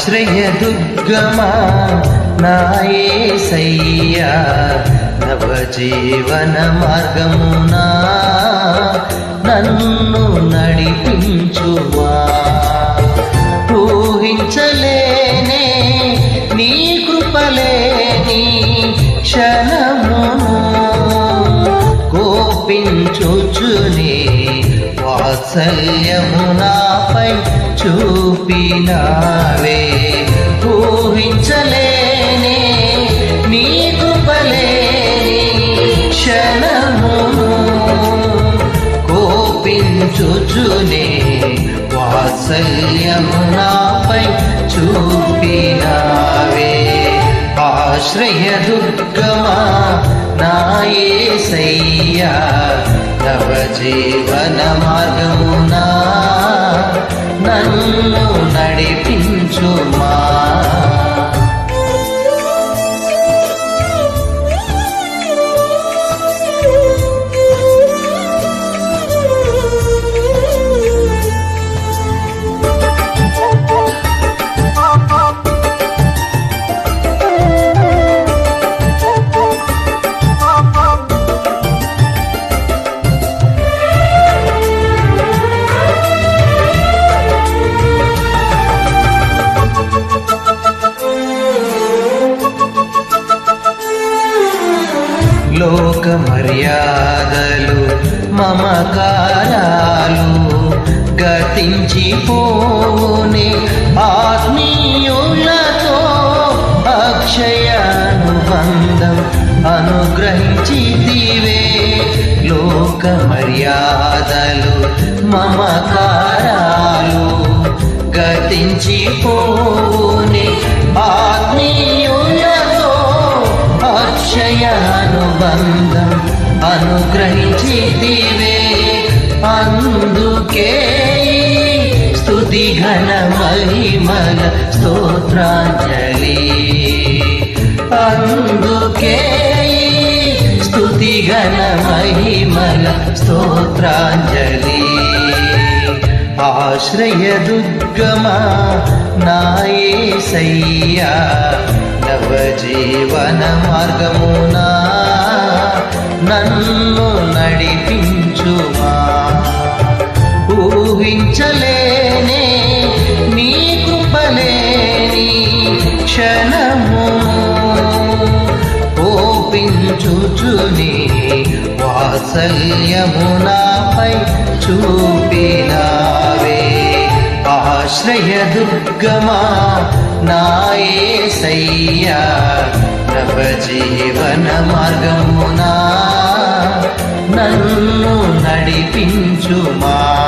ఆశ్రయ దుర్గమా? నాయసయ్యా నవజీవన మార్గమునా? నన్ను నడిపించువా? ఊహించలేనే నీ కోపించుచునే వాత్సల్యము నాపై చూపినావే. ఊహించలేని నీ కృపలేని క్షణమును కోపించుచునే వాత్సల్యము నాపై చూపినావే. ఆశ్రయ దుర్గమా నాయే సయ్యా నవ జీవన మార్గమునా నన్ను నడిపించుము. లోక మర్యాదలు మమకారాలు గతించిపోనే ఆత్మీయులతో అక్షయానుబంధం అనుగ్రహించితివే. లోక మర్యాదలు మమకారాలు గతించిపోనే ఆత్మీయ అక్షయానుబంధం అనుగ్రహించితివే. అందుకే స్థుతి ఘన మహిమల స్తోత్రాంజలి. అందుకే స్థుతి ఘన మహిమల స్తోత్రాంజలి. ఆశ్రయ దుర్గమా నాయసయ్యా మానవ జీవన మార్గమున నన్ను నడిపించుమా? ఊహించలేనే నీ కృపలేని క్షణము ఓపించుచుని వాత్సల్యమునాపై చూపినావే ఆశ్రయ దుర్గమా నాయసయ్యా నవ జీవన మార్గమునా? నన్ను నడిపించుమా?